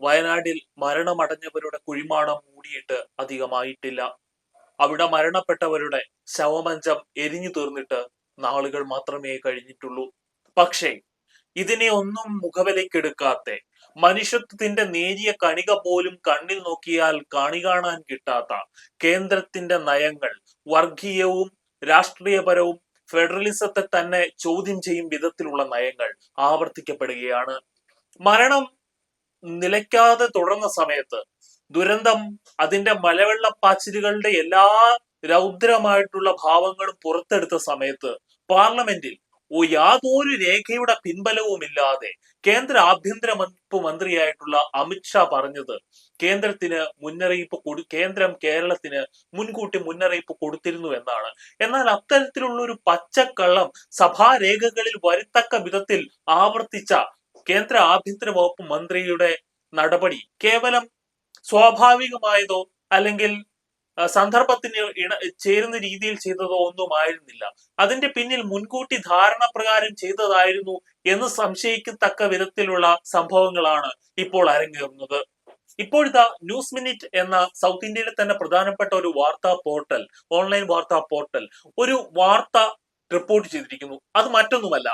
വയനാട്ടിൽ മരണമടഞ്ഞവരുടെ കുഴിമാടം മൂടിയിട്ട് അധികമായിട്ടില്ല. അവിടെ മരണപ്പെട്ടവരുടെ ശവമഞ്ചം എരിഞ്ഞു തീർന്നിട്ട് നാളുകൾ മാത്രമേ കഴിഞ്ഞിട്ടുള്ളൂ. പക്ഷേ ഇതിനെ ഒന്നും മുഖവിലക്കെടുക്കാത്ത മനുഷ്യത്വത്തിന്റെ നേരിയ കണിക പോലും കണ്ണിൽ നോക്കിയാൽ കാണി കാണാൻ കിട്ടാത്ത കേന്ദ്രത്തിന്റെ നയങ്ങൾ വർഗീയവും രാഷ്ട്രീയപരവും ഫെഡറലിസത്തെ തന്നെ ചോദ്യം ചെയ്യും വിധത്തിലുള്ള നയങ്ങൾ ആവർത്തിക്കപ്പെടുകയാണ്. മരണം നിലയ്ക്കാതെ തുടർന്ന സമയത്ത് ദുരന്തം അതിന്റെ മലവെള്ളപ്പാച്ചിലുകളുടെ എല്ലാ രൗദ്രമായിട്ടുള്ള ഭാവങ്ങളും പുറത്തെടുത്ത സമയത്ത് പാർലമെന്റിൽ യാതൊരു രേഖയുടെ പിൻബലവുമില്ലാതെ കേന്ദ്ര ആഭ്യന്തര വകുപ്പ് മന്ത്രിയായിട്ടുള്ള അമിത്ഷാ പറഞ്ഞത് കേന്ദ്രത്തിന് മുന്നറിയിപ്പ് കൊടു കേന്ദ്രം കേരളത്തിന് മുൻകൂട്ടി മുന്നറിയിപ്പ് കൊടുത്തിരുന്നു എന്നാണ്. എന്നാൽ അത്തരത്തിലുള്ള ഒരു പച്ചക്കള്ളം സഭാരേഖകളിൽ വരുത്തക്ക വിധത്തിൽ ആവർത്തിച്ച കേന്ദ്ര ആഭ്യന്തര വകുപ്പ് മന്ത്രിയുടെ നടപടി കേവലം സ്വാഭാവികമായതോ അല്ലെങ്കിൽ സന്ദർഭത്തിന് ഇണ ചേരുന്ന രീതിയിൽ ചെയ്തതോ ഒന്നും ആയിരുന്നില്ല. അതിന്റെ പിന്നിൽ മുൻകൂട്ടി ധാരണ പ്രകാരം ചെയ്തതായിരുന്നു എന്ന് സംശയിക്കത്തക്ക വിധത്തിലുള്ള സംഭവങ്ങളാണ് ഇപ്പോൾ അരങ്ങേറുന്നത്. ഇപ്പോഴത്തെ ന്യൂസ് മിനിറ്റ് എന്ന സൗത്ത് ഇന്ത്യയിലെ തന്നെ പ്രധാനപ്പെട്ട ഒരു വാർത്താ പോർട്ടൽ ഓൺലൈൻ വാർത്താ പോർട്ടൽ ഒരു വാർത്ത റിപ്പോർട്ട് ചെയ്തിരിക്കുന്നു. അത് മറ്റൊന്നുമല്ല.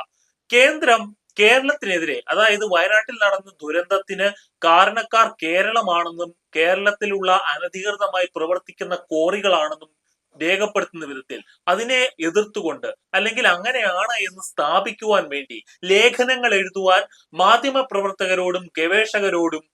കേന്ദ്രം കേരളത്തിനെതിരെ അതായത് വയനാട്ടിൽ നടന്ന ദുരന്തത്തിന് കാരണക്കാർ കേരളമാണെന്നും കേരളത്തിലുള്ള അനധികൃതമായി പ്രവർത്തിക്കുന്ന കോറികളാണെന്നും രേഖപ്പെടുത്തുന്ന വിധത്തിൽ അതിനെ എതിർത്തുകൊണ്ട് അല്ലെങ്കിൽ അങ്ങനെയാണ് എന്ന് സ്ഥാപിക്കുവാൻ വേണ്ടി ലേഖനങ്ങൾ എഴുതുവാൻ മാധ്യമ പ്രവർത്തകരോടും ഗവേഷകരോടും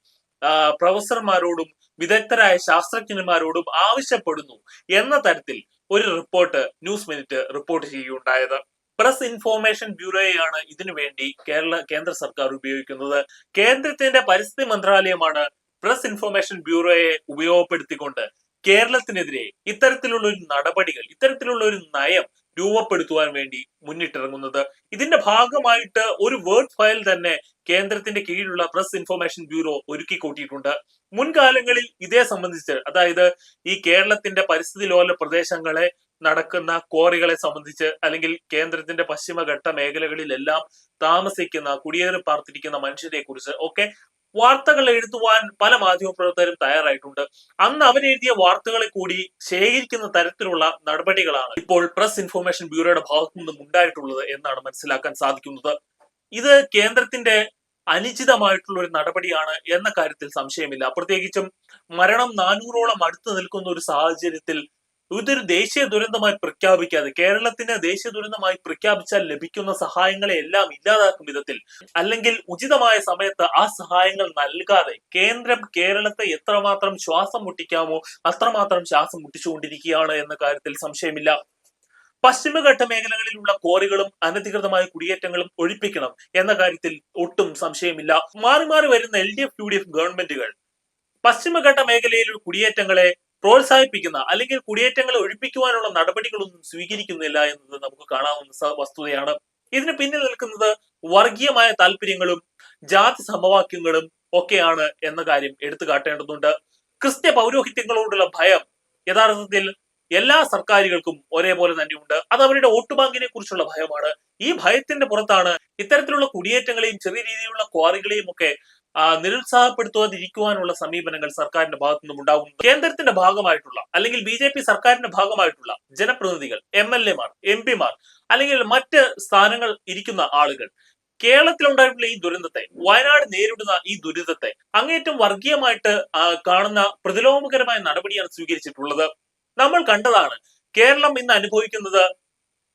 പ്രൊഫസർമാരോടും വിദഗ്ധരായ ശാസ്ത്രജ്ഞന്മാരോടും ആവശ്യപ്പെടുന്നു എന്ന തരത്തിൽ ഒരു റിപ്പോർട്ട് ന്യൂസ് മിനിറ്റ് റിപ്പോർട്ട് ചെയ്യുകയുണ്ടായത്. പ്രസ് ഇൻഫോർമേഷൻ ബ്യൂറോയാണ് ഇതിനു വേണ്ടി കേരള കേന്ദ്ര സർക്കാർ ഉപയോഗിക്കുന്നത്. കേന്ദ്രത്തിന്റെ പരിസ്ഥിതി മന്ത്രാലയമാണ് പ്രസ് ഇൻഫോർമേഷൻ ബ്യൂറോയെ ഉപയോഗപ്പെടുത്തിക്കൊണ്ട് കേരളത്തിനെതിരെ ഇത്തരത്തിലുള്ള ഒരു നടപടികൾ ഇത്തരത്തിലുള്ള ഒരു നയം രൂപപ്പെടുത്തുവാൻ വേണ്ടി മുന്നിട്ടിറങ്ങുന്നത്. ഇതിന്റെ ഭാഗമായിട്ട് ഒരു വേർഡ് ഫയൽ തന്നെ കേന്ദ്രത്തിന്റെ കീഴിലുള്ള പ്രസ് ഇൻഫോർമേഷൻ ബ്യൂറോ ഒരുക്കി കൂട്ടിയിട്ടുണ്ട് മുൻകാലങ്ങളിൽ ഇതേ സംബന്ധിച്ച് അതായത് ഈ കേരളത്തിന്റെ പരിസ്ഥിതി ലോല പ്രദേശങ്ങളെ നടക്കുന്ന ക്വാറികളെ സംബന്ധിച്ച് അല്ലെങ്കിൽ കേന്ദ്രത്തിന്റെ പശ്ചിമഘട്ട മേഖലകളിലെല്ലാം താമസിക്കുന്ന കുടിയേറി പാർത്തിരിക്കുന്ന മനുഷ്യരെ കുറിച്ച് ഒക്കെ വാർത്തകൾ എഴുതുവാൻ പല മാധ്യമപ്രവർത്തകരും തയ്യാറായിട്ടുണ്ട്. അന്ന് അവരെഴുതിയ വാർത്തകളെ കൂടി ശേഖരിക്കുന്ന തരത്തിലുള്ള നടപടികളാണ് ഇപ്പോൾ പ്രസ് ഇൻഫർമേഷൻ ബ്യൂറോയുടെ ഭാഗത്തു നിന്നും ഉണ്ടായിട്ടുള്ളത് എന്നാണ് മനസ്സിലാക്കാൻ സാധിക്കുന്നത്. ഇത് കേന്ദ്രത്തിന്റെ അനുചിതമായിട്ടുള്ള ഒരു നടപടിയാണ് എന്ന കാര്യത്തിൽ സംശയമില്ല. പ്രത്യേകിച്ചും മരണം നാനൂറോളം അടുത്ത് നിൽക്കുന്ന ഒരു സാഹചര്യത്തിൽ ഇതൊരു ദേശീയ ദുരന്തമായി പ്രഖ്യാപിക്കാതെ കേരളത്തിന് ദേശീയ ദുരന്തമായി പ്രഖ്യാപിച്ചാൽ ലഭിക്കുന്ന സഹായങ്ങളെ എല്ലാം ഇല്ലാതാക്കും വിധത്തിൽ. അല്ലെങ്കിൽ ഉചിതമായ സമയത്ത് ആ സഹായങ്ങൾ നൽകാതെ കേന്ദ്രം കേരളത്തെ എത്രമാത്രം ശ്വാസം മുട്ടിക്കാമോ അത്രമാത്രം ശ്വാസം മുട്ടിച്ചുകൊണ്ടിരിക്കുകയാണ് എന്ന കാര്യത്തിൽ സംശയമില്ല. പശ്ചിമഘട്ട മേഖലകളിലുള്ള കോറികളും അനധികൃതമായ കുടിയേറ്റങ്ങളും ഒഴിപ്പിക്കണം എന്ന കാര്യത്തിൽ ഒട്ടും സംശയമില്ല. മാറി മാറി വരുന്ന L D F U D F ഗവൺമെന്റുകൾ പശ്ചിമഘട്ട മേഖലയിലുള്ള കുടിയേറ്റങ്ങളെ പ്രോത്സാഹിപ്പിക്കുന്ന അല്ലെങ്കിൽ കുടിയേറ്റങ്ങളെ ഒഴിപ്പിക്കുവാനുള്ള നടപടികളൊന്നും സ്വീകരിക്കുന്നില്ല എന്നത് നമുക്ക് കാണാവുന്ന വസ്തുതയാണ്. ഇതിന് പിന്നിൽ നിൽക്കുന്നത് വർഗീയമായ താല്പര്യങ്ങളും ജാതി സമവാക്യങ്ങളും ഒക്കെയാണ് എന്ന കാര്യം എടുത്തു കാട്ടേണ്ടതുണ്ട്. ക്രിസ്ത്യ പൗരോഹിത്യങ്ങളോടുള്ള ഭയം യഥാർത്ഥത്തിൽ എല്ലാ സർക്കാരുകൾക്കും ഒരേപോലെ തന്നെയുണ്ട്. അത് അവരുടെ വോട്ട് ബാങ്കിനെ കുറിച്ചുള്ള ഭയമാണ്. ഈ ഭയത്തിന്റെ പുറത്താണ് ഇത്തരത്തിലുള്ള കുടിയേറ്റങ്ങളെയും ചെറിയ രീതിയിലുള്ള ക്വാറികളെയും ഒക്കെ ആ, നിരുത്സാഹപ്പെടുത്താതിരിക്കുവാനുള്ള സമീപനങ്ങൾ സർക്കാരിന്റെ ഭാഗത്തു നിന്നും ഉണ്ടാകുന്നു കേന്ദ്രത്തിന്റെ ഭാഗമായിട്ടുള്ള അല്ലെങ്കിൽ ബി ജെ പി സർക്കാരിന്റെ ഭാഗമായിട്ടുള്ള ജനപ്രതിനിധികൾ എം എൽ എമാർ എം പിമാർ അല്ലെങ്കിൽ മറ്റ് സ്ഥാനങ്ങൾ ഇരിക്കുന്ന ആളുകൾ കേരളത്തിലുണ്ടായിട്ടുള്ള ഈ ദുരന്തത്തെ വയനാട് നേരിടുന്ന ഈ ദുരിതത്തെ അങ്ങേറ്റം വർഗീയമായിട്ട് കാണുന്ന പ്രതിലോമകരമായ നടപടിയാണ് സ്വീകരിച്ചിട്ടുള്ളത്. നമ്മൾ കണ്ടതാണ് കേരളം ഇന്ന് അനുഭവിക്കുന്നത്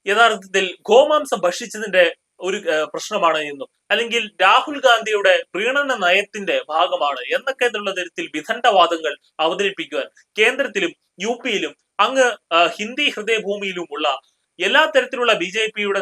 യഥാർത്ഥത്തിൽ ഗോമാംസം ഭക്ഷിച്ചതിന്റെ ഒരു പ്രശ്നമാണ് എന്നും. അല്ലെങ്കിൽ രാഹുൽ ഗാന്ധിയുടെ പ്രീണന നയത്തിന്റെ ഭാഗമാണ് എന്നൊക്കെ എന്നുള്ള തരത്തിൽ വിദണ്ഡവാദങ്ങൾ അവതരിപ്പിക്കുവാൻ കേന്ദ്രത്തിലും യു പിയിലും അങ്ങ് ഹിന്ദി ഹൃദയഭൂമിയിലുമുള്ള എല്ലാ തരത്തിലുള്ള ബി ജെ പിയുടെ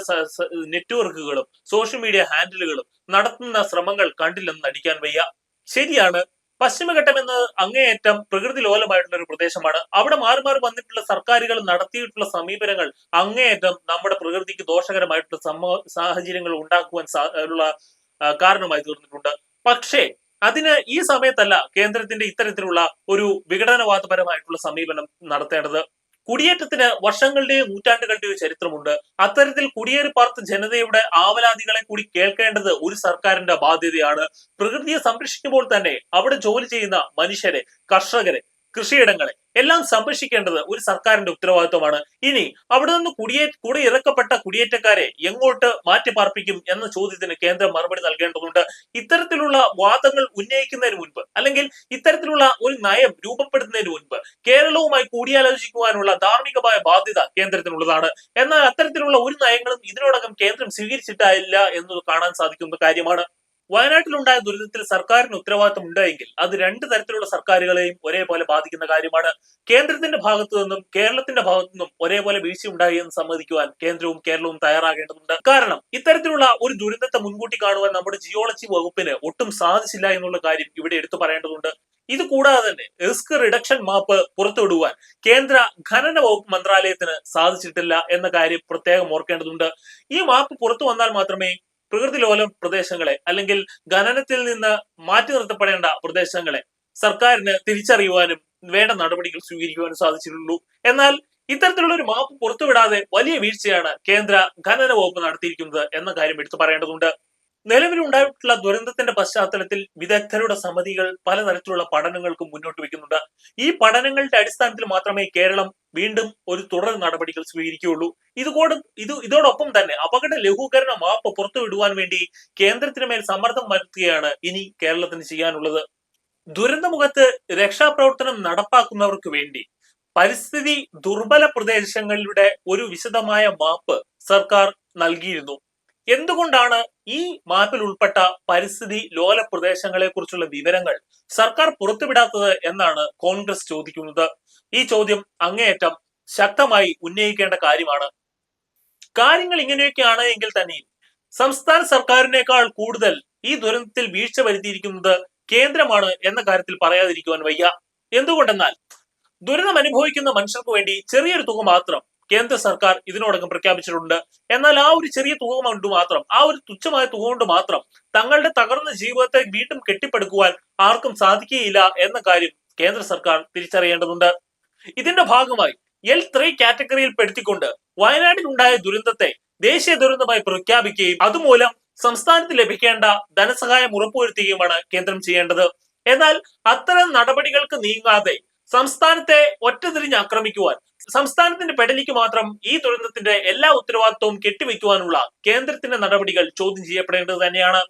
നെറ്റ്വർക്കുകളും സോഷ്യൽ മീഡിയ ഹാൻഡിലുകളും നടത്തുന്ന ശ്രമങ്ങൾ കണ്ടില്ലെന്ന് നടിക്കാൻ വയ്യ. ശരിയാണ് പശ്ചിമഘട്ടം എന്ന് അങ്ങേയറ്റം പ്രകൃതി ലോലമായിട്ടുള്ള ഒരു പ്രദേശമാണ്. അവിടെ മാറി മാറി വന്നിട്ടുള്ള സർക്കാരുകൾ നടത്തിയിട്ടുള്ള സമീപനങ്ങൾ അങ്ങേയറ്റം നമ്മുടെ പ്രകൃതിക്ക് ദോഷകരമായിട്ടുള്ള സമ സാഹചര്യങ്ങൾ ഉണ്ടാക്കുവാൻ ഉള്ള കാരണമായി തീർന്നിട്ടുണ്ട്. പക്ഷേ അതിന് ഈ സമയത്തല്ല കേന്ദ്രത്തിന്റെ ഇത്തരത്തിലുള്ള ഒരു വിഘടനവാദപരമായിട്ടുള്ള സമീപനം നടത്തേണ്ടത്. കുടിയേറ്റത്തിന് വർഷങ്ങളുടെയോ നൂറ്റാണ്ടുകളുടെയോ ചരിത്രമുണ്ട്. അത്തരത്തിൽ കുടിയേറി പാർത്ത ജനതയുടെ ആവലാതികളെ കൂടി കേൾക്കേണ്ടത് ഒരു സർക്കാരിന്റെ ബാധ്യതയാണ്. പ്രകൃതിയെ സംരക്ഷിക്കുമ്പോൾ തന്നെ അവിടെ ജോലി ചെയ്യുന്ന മനുഷ്യരെ കർഷകരെ കൃഷിയിടങ്ങളെ. എല്ലാം സംരക്ഷിക്കേണ്ടത് ഒരു സർക്കാരിന്റെ ഉത്തരവാദിത്വമാണ്. ഇനി അവിടെ നിന്ന് കുടിയേ കൂടെ ഇറക്കപ്പെട്ട കുടിയേറ്റക്കാരെ എങ്ങോട്ട് മാറ്റി പാർപ്പിക്കും എന്ന ചോദ്യത്തിന് കേന്ദ്രം മറുപടി നൽകേണ്ടതുണ്ട്. ഇത്തരത്തിലുള്ള വാദങ്ങൾ ഉന്നയിക്കുന്നതിന് മുൻപ് അല്ലെങ്കിൽ ഇത്തരത്തിലുള്ള ഒരു നയം രൂപപ്പെടുത്തുന്നതിന് മുൻപ് കേരളവുമായി കൂടിയാലോചിക്കുവാനുള്ള ധാർമ്മികമായ ബാധ്യത കേന്ദ്രത്തിനുള്ളതാണ്. എന്നാൽ അത്തരത്തിലുള്ള ഒരു നയങ്ങളും ഇതിനോടകം കേന്ദ്രം സ്വീകരിച്ചിട്ടില്ല എന്ന് കാണാൻ സാധിക്കുന്ന കാര്യമാണ്. വയനാട്ടിലുണ്ടായ ദുരിതത്തിൽ സർക്കാരിന് ഉത്തരവാദിത്തം ഉണ്ടായെങ്കിൽ അത് രണ്ട് തരത്തിലുള്ള സർക്കാരുകളെയും ഒരേപോലെ ബാധിക്കുന്ന കാര്യമാണ്. കേന്ദ്രത്തിന്റെ ഭാഗത്തു നിന്നും കേരളത്തിന്റെ ഭാഗത്തു നിന്നും ഒരേപോലെ വീഴ്ച ഉണ്ടായി എന്ന് സമ്മതിക്കുവാൻ കേന്ദ്രവും കേരളവും തയ്യാറാകേണ്ടതുണ്ട്. കാരണം ഇത്തരത്തിലുള്ള ഒരു ദുരന്തത്തെ മുൻകൂട്ടി കാണുവാൻ നമ്മുടെ ജിയോളജി വകുപ്പിന് ഒട്ടും സാധിച്ചില്ല എന്നുള്ള കാര്യം ഇവിടെ എടുത്തു പറയേണ്ടതുണ്ട്. ഇത് കൂടാതെ തന്നെ റിസ്ക് റിഡക്ഷൻ മാപ്പ് പുറത്തുവിടുവാൻ കേന്ദ്ര ഖനന വകുപ്പ് മന്ത്രാലയത്തിന് സാധിച്ചിട്ടില്ല എന്ന കാര്യം പ്രത്യേകം ഓർക്കേണ്ടതുണ്ട്. ഈ മാപ്പ് പുറത്തു വന്നാൽ മാത്രമേ പ്രകൃതി ലോല പ്രദേശങ്ങളെ അല്ലെങ്കിൽ ഖനനത്തിൽ നിന്ന് മാറ്റി നിർത്തപ്പെടേണ്ട പ്രദേശങ്ങളെ സർക്കാരിന് തിരിച്ചറിയുവാനും വേണ്ട നടപടികൾ സ്വീകരിക്കുവാനും സാധിച്ചിട്ടുള്ളൂ. എന്നാൽ ഇത്തരത്തിലുള്ള ഒരു മാപ്പ് പുറത്തുവിടാതെ വലിയ വീഴ്ചയാണ് കേന്ദ്ര ഖനന വകുപ്പ് നടത്തിയിരിക്കുന്നത് എന്ന കാര്യം എടുത്തു പറയേണ്ടതുണ്ട്. നിലവിലുണ്ടായിട്ടുള്ള ദുരന്തത്തിന്റെ പശ്ചാത്തലത്തിൽ വിദഗ്ധരുടെ സമിതികൾ പലതരത്തിലുള്ള പഠനങ്ങൾക്ക് മുന്നോട്ട് വെക്കുന്നുണ്ട് ഈ പഠനങ്ങളുടെ അടിസ്ഥാനത്തിൽ മാത്രമേ കേരളം വീണ്ടും ഒരു തുടർ നടപടികൾ സ്വീകരിക്കുകയുള്ളൂ. ഇതുകൂടെ ഇത് ഇതോടൊപ്പം തന്നെ അപകട ലഘൂകരണ മാപ്പ് പുറത്തുവിടുവാൻ വേണ്ടി കേന്ദ്രത്തിന് മേൽ സമ്മർദ്ദം വരുത്തുകയാണ് ഇനി കേരളത്തിന് ചെയ്യാനുള്ളത്. ദുരന്തമുഖത്ത് രക്ഷാപ്രവർത്തനം നടപ്പാക്കുന്നവർക്ക് വേണ്ടി പരിസ്ഥിതി ദുർബല പ്രദേശങ്ങളുടെ ഒരു വിശദമായ മാപ്പ് സർക്കാർ നൽകിയിരുന്നു. എന്തുകൊണ്ടാണ് ഈ മാപ്പിൽ ഉൾപ്പെട്ട പരിസ്ഥിതി ലോല പ്രദേശങ്ങളെ കുറിച്ചുള്ള വിവരങ്ങൾ സർക്കാർ പുറത്തുവിടാത്തത് എന്നാണ് കോൺഗ്രസ് ചോദിക്കുന്നത്? ഈ ചോദ്യം അങ്ങേയറ്റം ശക്തമായി ഉന്നയിക്കേണ്ട കാര്യമാണ്. കാര്യങ്ങൾ ഇങ്ങനെയൊക്കെയാണ് എങ്കിൽ തന്നെയും സംസ്ഥാന സർക്കാരിനേക്കാൾ കൂടുതൽ ഈ ദുരന്തത്തിൽ വീഴ്ച വരുത്തിയിരിക്കുന്നത് കേന്ദ്രമാണ് എന്ന കാര്യത്തിൽ പറയാതിരിക്കുവാൻ വയ്യ. എന്തുകൊണ്ടെന്നാൽ ദുരിതം അനുഭവിക്കുന്ന മനുഷ്യർക്ക് വേണ്ടി ചെറിയൊരു തുക മാത്രം കേന്ദ്ര സർക്കാർ ഇതിനോടകം പ്രഖ്യാപിച്ചിട്ടുണ്ട്. എന്നാൽ ആ ഒരു ചെറിയ തുക കൊണ്ട് മാത്രം ആ ഒരു തുച്ഛമായ തുക കൊണ്ട് മാത്രം തങ്ങളുടെ തകർന്ന ജീവിതത്തെ വീണ്ടും കെട്ടിപ്പടുക്കുവാൻ ആർക്കും സാധിക്കുകയില്ല എന്ന കാര്യം കേന്ദ്ര സർക്കാർ തിരിച്ചറിയേണ്ടതുണ്ട്. ഇതിന്റെ ഭാഗമായി എൽ ത്രീ കാറ്റഗറിയിൽ പെടുത്തിക്കൊണ്ട് വയനാട്ടിൽ ഉണ്ടായ ദുരന്തത്തെ ദേശീയ ദുരന്തമായി പ്രഖ്യാപിക്കുകയും അതുമൂലം സംസ്ഥാനത്ത് ലഭിക്കേണ്ട ധനസഹായം ഉറപ്പുവരുത്തുകയുമാണ് കേന്ദ്രം ചെയ്യേണ്ടത്. എന്നാൽ അത്തരം നടപടികൾക്ക് നീങ്ങാതെ സംസ്ഥാനത്തെ ഒറ്റതിരിഞ്ഞ് ആക്രമിക്കുവാൻ സംസ്ഥാനത്തിന്റെ പെടലിക്ക് മാത്രം ഈ ദുരന്തത്തിന്റെ എല്ലാ ഉത്തരവാദിത്വവും കെട്ടിവെക്കുവാനുള്ള കേന്ദ്രത്തിന്റെ നടപടികൾ ചോദ്യം ചെയ്യപ്പെടേണ്ടത് തന്നെയാണ്.